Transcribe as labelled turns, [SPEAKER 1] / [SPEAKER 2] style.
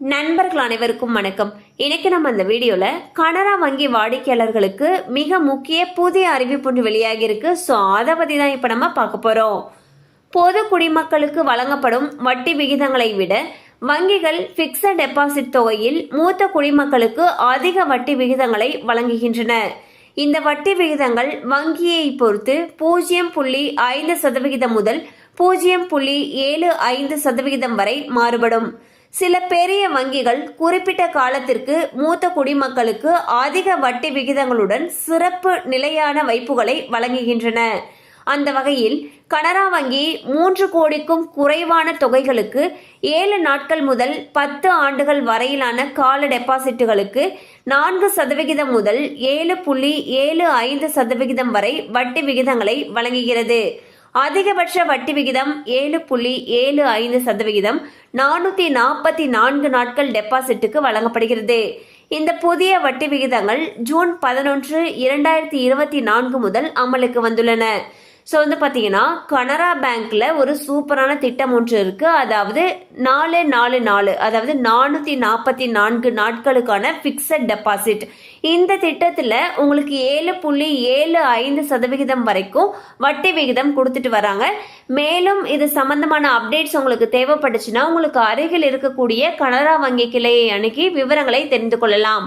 [SPEAKER 1] நண்பர்கள் அனைவருக்கும் வணக்கம். இன்னைக்கு நம்ம இந்த வீடியோல கனரா வங்கி வாடிக்கையாளர்களுக்கு மிக முக்கிய புதிய அறிவிப்பு ஒன்று வெளியாகி இருக்கு. ஸோ அதை பத்தி தான் இப்போ நம்ம பார்க்க போறோம். பொது குடிமக்களுக்கு வழங்கப்படும் வட்டி விகிதங்களை விட வங்கிகள் ஃபிக்ஸட் டெபாசிட் தொகையில் மூத்த குடிமக்களுக்கு அதிக வட்டி விகிதங்களை வழங்குகின்றன. இந்த வட்டி விகிதங்கள் வங்கியை பொறுத்து பூஜ்ஜியம் புள்ளி ஐந்து சதவிகிதம் முதல் பூஜ்ஜியம் புள்ளி ஏழு ஐந்து சதவிகிதம் வரை மாறுபடும். சில பெரிய வங்கிகள் குறிப்பிட்ட காலத்திற்கு மூத்த குடிமக்களுக்கு அதிக வட்டி விகிதங்களுடன் சிறப்பு நிலையான வைப்புகளை வழங்குகின்றன. அந்த வகையில் கனரா வங்கி மூன்று கோடிக்கும் குறைவான தொகைகளுக்கு ஏழு நாட்கள் முதல் பத்து ஆண்டுகள் வரையிலான கால டெபாசிட்டுகளுக்கு நான்கு சதவிகிதம் முதல் ஏழு புள்ளி ஏழு ஐந்து சதவிகிதம் வரை வட்டி விகிதங்களை வழங்குகிறது. அதிகபட்ச வட்டி விகிதம் ஏழு புள்ளி ஏழு ஐந்து சதவிகிதம் நானூற்றி நாற்பத்தி நான்கு நாட்கள் டெபாசிட்டுக்கு வழங்கப்படுகிறது. இந்த புதிய வட்டி விகிதங்கள் ஜூன் பதினொன்று இரண்டாயிரத்தி இருபத்தி நான்கு முதல் அமலுக்கு வந்துள்ளன. ஸோ வந்து பார்த்தீங்கன்னா கனரா பேங்க்கில் ஒரு சூப்பரான திட்டம் ஒன்று இருக்குது அதாவது நாலு நாலு நாலு. அதாவது நானூற்றி நாற்பத்தி நான்கு நாட்களுக்கான ஃபிக்ஸட் டெபாசிட் இந்த திட்டத்தில் உங்களுக்கு ஏழு புள்ளி ஏழு ஐந்து சதவிகிதம் வரைக்கும் வட்டி விகிதம் கொடுத்துட்டு வராங்க. மேலும் இது சம்பந்தமான அப்டேட்ஸ் உங்களுக்கு தேவைப்பட்டுச்சுன்னா உங்களுக்கு அருகில் இருக்கக்கூடிய கனரா வங்கி கிளையை அணுகி விவரங்களை தெரிந்து கொள்ளலாம்.